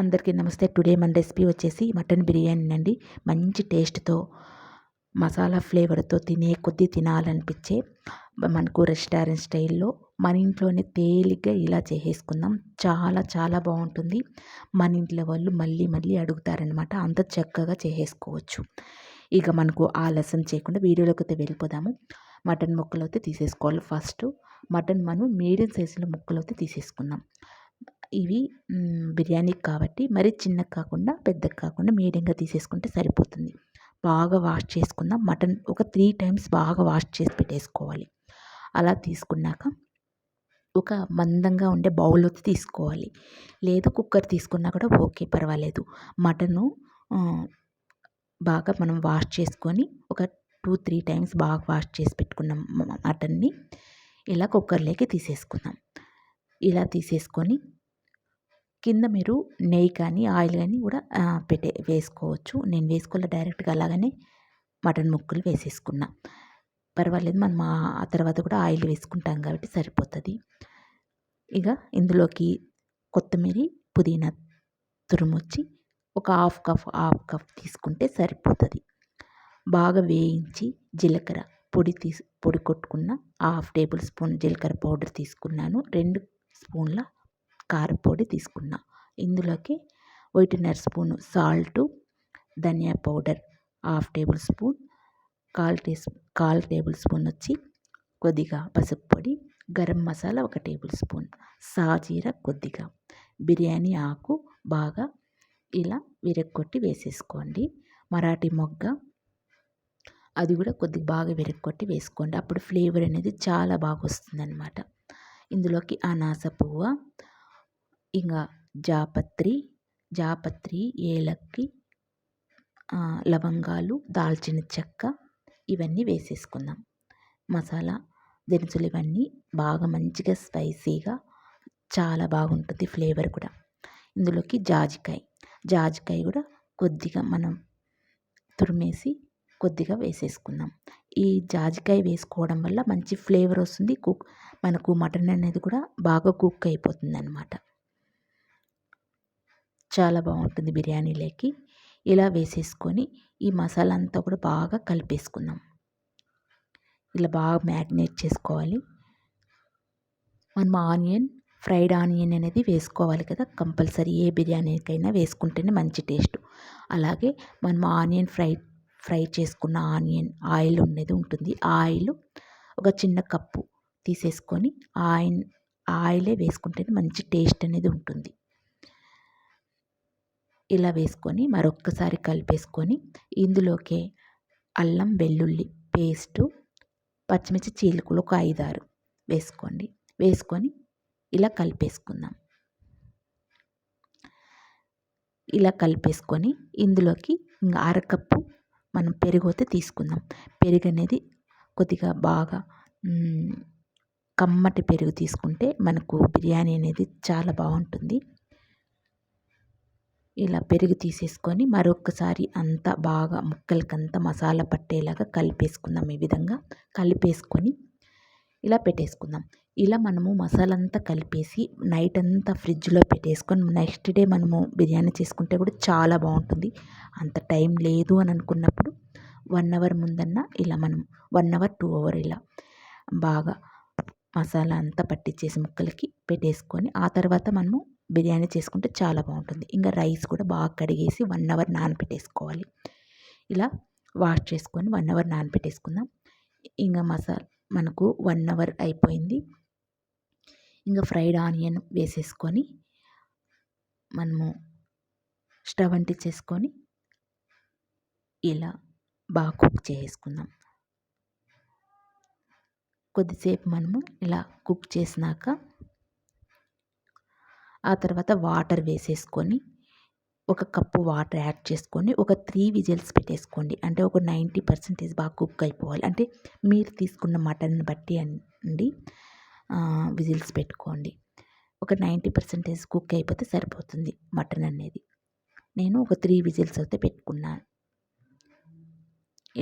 అందరికీ నమస్తే. టుడే మన రెసిపీ వచ్చేసి మటన్ బిర్యానీ అండి మంచి టేస్ట్తో మసాలా ఫ్లేవర్తో తినే కొద్దీ తినాలనిపించే మనకు రెస్టారెంట్ స్టైల్లో మన ఇంట్లోనే తేలిగ్గా ఇలా చేసేసుకుందాం. చాలా చాలా బాగుంటుంది. మన ఇంట్లో వాళ్ళు మళ్ళీ మళ్ళీ అడుగుతారనమాట అంత చక్కగా చేసేసుకోవచ్చు. ఇక మనకు ఆలస్యం చేయకుండా వీడియోలోకి అయితే వెళ్ళిపోదాము. మటన్ ముక్కలు అయితే తీసేసుకోవాలి ఫస్ట్. మటన్ మనం మీడియం సైజులో ముక్కలు అయితే తీసేసుకుందాం. ఇవి బిర్యానీకి కాబట్టి మరీ చిన్నగా కాకుండా పెద్దగా కాకుండా మీడియంగా తీసేసుకుంటే సరిపోతుంది. బాగా వాష్ చేసుకుందాం మటన్ ఒక త్రీ టైమ్స్ బాగా వాష్ చేసి పెట్టేసుకోవాలి. అలా తీసుకున్నాక ఒక మందంగా ఉండే బౌల్లో తీసుకోవాలి. లేదు కుక్కర్ తీసుకున్నా కూడా ఓకే పర్వాలేదు. మటను బాగా మనం వాష్ చేసుకొని ఒక టూ త్రీ టైమ్స్ బాగా వాష్ చేసి పెట్టుకున్నాం మటన్ని ఇలా కుక్కర్లోకి తీసేసుకుందాం. ఇలా తీసేసుకొని కింద మీరు నెయ్యి కానీ ఆయిల్ కానీ కూడా పెట్టే వేసుకోవచ్చు. నేను వేసుకోలే డైరెక్ట్గా అలాగనే మటన్ ముక్కలు వేసేసుకున్నా. పర్వాలేదు మనం ఆ తర్వాత కూడా ఆయిల్ వేసుకుంటాం కాబట్టి సరిపోతుంది. ఇక ఇందులోకి కొత్తిమీర పుదీనా తురుమొచ్చి ఒక హాఫ్ కప్ హాఫ్ కప్ తీసుకుంటే సరిపోతుంది. బాగా వేయించి జీలకర్ర పొడి తీసి పొడి కొట్టుకున్న హాఫ్ టేబుల్ స్పూన్ జీలకర్ర పౌడర్ తీసుకున్నాను. రెండు స్పూన్ల కారపొడి తీసుకున్న. ఇందులోకి ఒకటిన్నర స్పూను సాల్టు ధనియా పౌడర్ హాఫ్ టేబుల్ స్పూన్ కాల్ టీ కాల్ టేబుల్ స్పూన్ వచ్చి కొద్దిగా పసుపు పొడి గరం మసాలా ఒక టేబుల్ స్పూన్ సాజీర కొద్దిగా. బిర్యానీ ఆకు బాగా ఇలా విరగొట్టి వేసేసుకోండి. మరాఠీ మొగ్గ అది కూడా కొద్దిగా బాగా విరగొట్టి వేసుకోండి. అప్పుడు ఫ్లేవర్ అనేది చాలా బాగా వస్తుంది అనమాట ఇందులోకి అనాస పువ్వు ఇంకా జాపత్రి జాపత్రి ఏలక్కి లవంగాలు దాల్చిన చెక్క ఇవన్నీ వేసేసుకుందాం. మసాలా దినుసులు ఇవన్నీ బాగా మంచిగా స్పైసీగా చాలా బాగుంటుంది ఫ్లేవర్ కూడా. ఇందులోకి జాజికాయ. జాజికాయ కూడా కొద్దిగా మనం తురిమేసి కొద్దిగా వేసేసుకుందాం. ఈ జాజికాయ వేసుకోవడం వల్ల మంచి ఫ్లేవర్ వస్తుంది. కుక్ మనకు మటన్ అనేది కూడా బాగా కుక్ అయిపోతుంది అనమాట చాలా బాగుంటుంది బిర్యానీలోకి. ఇలా వేసేసుకొని ఈ మసాలా అంతా కూడా బాగా కలిపేసుకుందాం. ఇలా బాగా మ్యాగ్నేట్ చేసుకోవాలి. మనం ఆనియన్ ఫ్రైడ్ ఆనియన్ అనేది వేసుకోవాలి కదా కంపల్సరీ ఏ బిర్యానీకైనా వేసుకుంటేనే మంచి టేస్ట్. అలాగే మనం ఆనియన్ ఫ్రై ఫ్రై చేసుకున్న ఆనియన్ ఆయిల్ అనేది ఉంటుంది. ఆయిల్ ఒక చిన్న కప్పు తీసేసుకొని ఆయిల్ ఆయిలే వేసుకుంటేనే మంచి టేస్ట్ అనేది ఉంటుంది. ఇలా వేసుకొని మరొక్కసారి కలిపేసుకొని ఇందులోకే అల్లం వెల్లుల్లి పేస్టు పచ్చిమిర్చి చీలుకలు ఒక ఐదారు వేసుకోండి. వేసుకొని ఇలా కలిపేసుకుందాం. ఇలా కలిపేసుకొని ఇందులోకి ఇంకా అరకప్పు మనం పెరుగు అయితే తీసుకుందాం. పెరుగు అనేది కొద్దిగా బాగా కమ్మటి పెరుగు తీసుకుంటే మనకు బిర్యానీ అనేది చాలా బాగుంటుంది. ఇలా పెరుగు తీసేసుకొని మరొకసారి అంతా బాగా ముక్కలకంతా మసాలా పట్టేలాగా కలిపేసుకుందాం ఈ విధంగా. కలిపేసుకొని ఇలా పెట్టేసుకుందాం. ఇలా మనము మసాలా అంతా కలిపేసి నైట్ అంతా ఫ్రిడ్జ్లో పెట్టేసుకొని నెక్స్ట్ డే మనము బిర్యానీ చేసుకుంటే కూడా చాలా బాగుంటుంది. అంత టైం లేదు అని అనుకున్నప్పుడు వన్ అవర్ ముందన్న ఇలా మనం వన్ అవర్ టూ అవర్ ఇలా బాగా మసాలా అంతా పట్టించేసి ముక్కలకి పెట్టేసుకొని ఆ తర్వాత మనము బిర్యానీ చేసుకుంటే చాలా బాగుంటుంది. ఇంకా రైస్ కూడా బాగా కడిగేసి వన్ అవర్ నానబెట్టేసుకోవాలి. ఇలా వాష్ చేసుకొని వన్ అవర్ నానబెట్టేసుకుందాం. ఇంకా మసాలా మనకు వన్ అవర్ అయిపోయింది. ఇంకా ఫ్రైడ్ ఆనియన్ వేసేసుకొని మనము స్టవ్ అంటించేసుకొని ఇలా బాగా కుక్ చేసుకుందాం కొద్దిసేపు మనము ఇలా కుక్ చేసినాక ఆ తర్వాత వాటర్ వేసేసుకొని ఒక కప్పు వాటర్ యాడ్ చేసుకొని ఒక త్రీ విజిల్స్ పెట్టేసుకోండి. అంటే ఒక నైంటీ పర్సెంటేజ్ బాగా కుక్ అయిపోవాలి. అంటే మీరు తీసుకున్న మటన్ బట్టి అండి విజిల్స్ పెట్టుకోండి. ఒక నైంటీ పర్సెంటేజ్ కుక్ అయిపోతే సరిపోతుంది మటన్ అనేది. నేను ఒక త్రీ విజిల్స్ అయితే పెట్టుకున్నాను.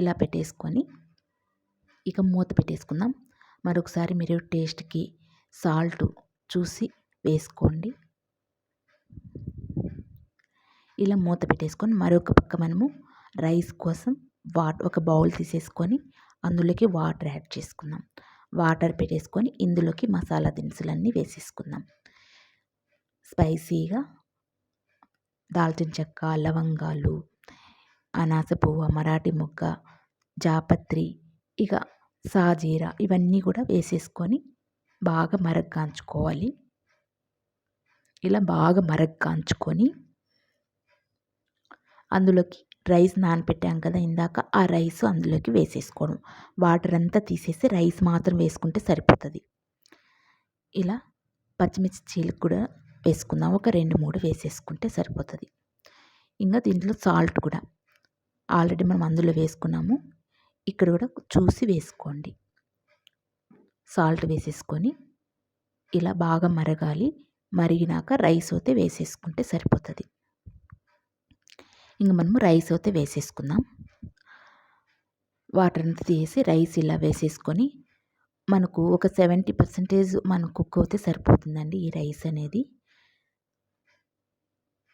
ఇలా పెట్టేసుకొని ఇక మూత పెట్టేసుకుందాం. మరొకసారి మీరు టేస్ట్కి సాల్ట్ చూసి వేసుకోండి. ఇలా మూత పెట్టేసుకొని మరొక పక్క మనము రైస్ కోసం వాట్ ఒక బౌల్ తీసేసుకొని అందులోకి వాటర్ యాడ్ చేసుకుందాం. వాటర్ పెట్టేసుకొని ఇందులోకి మసాలా దినుసులన్నీ వేసేసుకుందాం. స్పైసీగా దాల్చిన చెక్క లవంగాలు అనాస పువ్వు మరాఠీ మొగ్గ జాపత్రి ఇక సాజీరా ఇవన్నీ కూడా వేసేసుకొని బాగా మరగ్గాంచుకోవాలి. ఇలా బాగా మరగ్గాంచుకొని అందులోకి రైస్ నానపెట్టాం కదా ఇందాక ఆ రైస్ అందులోకి వేసేసుకోవడం. వాటర్ అంతా తీసేసి రైస్ మాత్రం వేసుకుంటే సరిపోతుంది. ఇలా పచ్చిమిర్చి చీలకు కూడా వేసుకుందాం. ఒక రెండు మూడు వేసేసుకుంటే సరిపోతుంది. ఇంకా దీంట్లో సాల్ట్ కూడా ఆల్రెడీ మనం అందులో వేసుకున్నాము. ఇక్కడ కూడా చూసి వేసుకోండి. సాల్ట్ వేసేసుకొని ఇలా బాగా మరగాలి. మరిగినాక రైస్ అయితే వేసేసుకుంటే సరిపోతుంది. ఇంక మనము రైస్ అయితే వేసేసుకుందాం. వాటర్ అంతా తీసి రైస్ ఇలా వేసేసుకొని మనకు ఒక సెవెంటీ పర్సెంటేజ్ మన కుక్ అయితే సరిపోతుందండి ఈ రైస్ అనేది.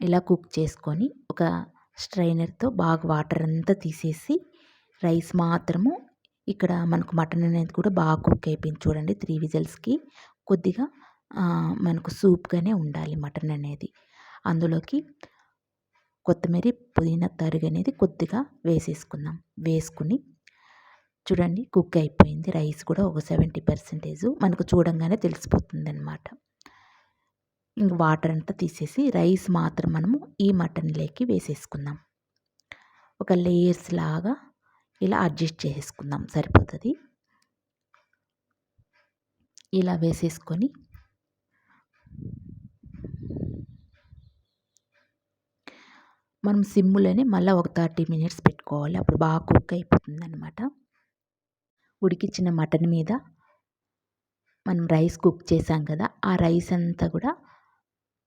ఇలా కుక్ చేసుకొని ఒక స్ట్రైనర్తో బాగా వాటర్ అంతా తీసేసి రైస్ మాత్రము ఇక్కడ మనకు మటన్ అనేది కూడా బాగా కుక్ అయిపోయింది చూడండి త్రీ విజిల్స్కి. కొద్దిగా మనకు సూప్గానే ఉండాలి మటన్ అనేది. అందులోకి కొత్తిమీర పుదీనా తరుగు అనేది కొద్దిగా వేసేసుకుందాం. వేసుకుని చూడండి కుక్ అయిపోయింది. రైస్ కూడా ఒక సెవెంటీ పర్సెంటేజ్ మనకు చూడంగానే తెలిసిపోతుంది అనమాట ఇంక వాటర్ అంతా తీసేసి రైస్ మాత్రం మనము ఈ మటన్లోకి వేసేసుకుందాం. ఒక లేయర్స్ లాగా ఇలా అడ్జస్ట్ చేసుకుందాం సరిపోతుంది? ఇలా వేసేసుకొని మనం సిమ్ములోనే మళ్ళీ ఒక థర్టీ మినిట్స్ పెట్టుకోవాలి. అప్పుడు బాగా కుక్ అయిపోతుంది అనమాట ఉడికించిన మటన్ మీద మనం రైస్ కుక్ చేసాం కదా ఆ రైస్ అంతా కూడా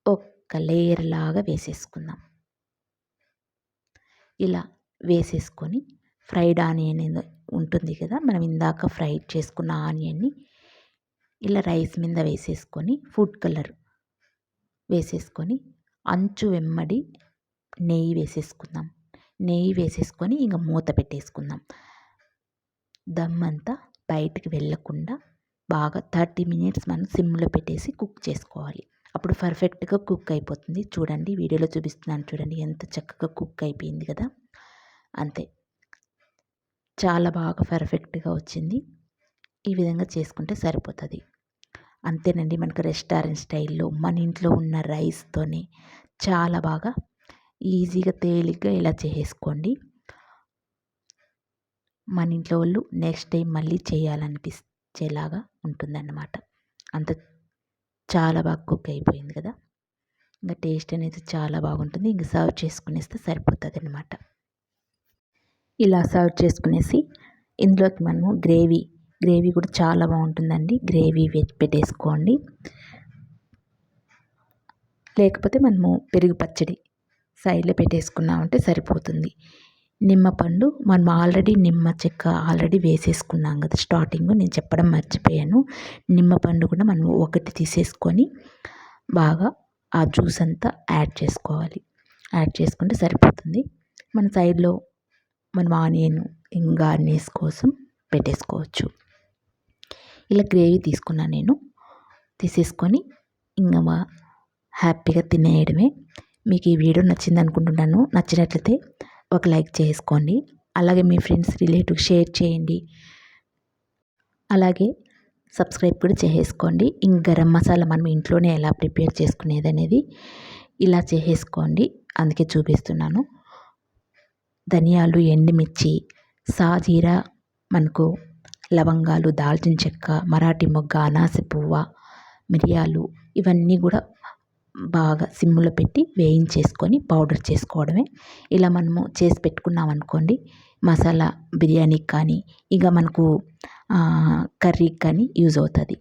ఒక్క లేయర్ లాగా వేసేసుకుందాం. ఇలా వేసేసుకొని ఫ్రైడ్ ఆనియన్ ఉంటుంది కదా మనం ఇందాక ఫ్రై చేసుకున్న ఆనియన్ని ఇలా రైస్ మీద వేసేసుకొని ఫుడ్ కలర్ వేసేసుకొని అంచు వెమ్మడి నెయ్యి వేసేసుకుందాం. నెయ్యి వేసేసుకొని ఇంకా మూత పెట్టేసుకుందాం. దమ్ అంతా బయటికి వెళ్ళకుండా బాగా థర్టీ మినిట్స్ మనం సిమ్లో పెట్టేసి కుక్ చేసుకోవాలి. అప్పుడు పర్ఫెక్ట్గా కుక్ అయిపోతుంది. చూడండి వీడియోలో చూపిస్తున్నాను చూడండి ఎంత చక్కగా కుక్ అయిపోయింది కదా. అంతే. చాలా బాగా పర్ఫెక్ట్గా వచ్చింది. ఈ విధంగా చేసుకుంటే సరిపోతుంది. అంతేనండి మనకు రెస్టారెంట్ స్టైల్లో మన ఇంట్లో ఉన్న రైస్తోనే చాలా బాగా ఈజీగా తేలిగ్గా ఇలా మన ఇంట్లో వాళ్ళు నెక్స్ట్ టైం మళ్ళీ చేయాలనిపించేలాగా ఉంటుందన్నమాట. అంత చాలా బాగా కుక్ అయిపోయింది కదా. ఇంకా టేస్ట్ అనేది చాలా బాగుంటుంది. ఇంకా సర్వ్ చేసుకునేస్తే సరిపోతుంది అనమాట ఇలా సర్వ్ చేసుకునేసి ఇందులోకి మనము గ్రేవీ గ్రేవీ కూడా చాలా బాగుంటుందండి. గ్రేవీ పెట్టేసుకోండి. లేకపోతే మనము పెరుగు పచ్చడి సైడ్లో పెట్టేసుకున్నామంటే సరిపోతుంది. నిమ్మపండు మనం ఆల్రెడీ నిమ్మ చెక్క ఆల్రెడీ వేసేసుకున్నాం కదా స్టార్టింగ్ నేను చెప్పడం మర్చిపోయాను. నిమ్మపండు కూడా మనం ఒకటి తీసేసుకొని బాగా ఆ జ్యూస్ అంతా యాడ్ చేసుకోవాలి. యాడ్ చేసుకుంటే సరిపోతుంది. మన సైడ్లో మనం ఆనియన్ గార్నిష్ కోసం పెట్టేసుకోవచ్చు. ఇలా గ్రేవీ తీసుకున్నా నేను. తీసేసుకొని ఇంకా హ్యాపీగా తినేయడమే. మీకు ఈ వీడియో నచ్చింది అనుకుంటున్నాను నచ్చినట్లయితే ఒక లైక్ చేసుకోండి. అలాగే మీ ఫ్రెండ్స్ రిలేటివ్ షేర్ చేయండి. అలాగే సబ్స్క్రైబ్ కూడా చేసేసుకోండి. ఇంక గరం మసాలా మనం ఇంట్లోనే ఎలా ప్రిపేర్ చేసుకునేది అనేది ఇలా చేసేసుకోండి. అందుకే చూపిస్తున్నాను. ధనియాలు ఎండుమిర్చి సాజీరా మనకు లవంగాలు దాల్చిన చెక్క మరాఠీ మొగ్గ అనాస పువ్వ మిరియాలు ఇవన్నీ కూడా బాగా సిమ్లో పెట్టి వేయించేసుకొని పౌడర్ చేసుకోవడమే. ఇలా మనము చేసి పెట్టుకున్నాం అనుకోండి మసాలా బిర్యానీకి కానీ ఇక మనకు కర్రీకి కానీ యూజ్ అవుతుంది.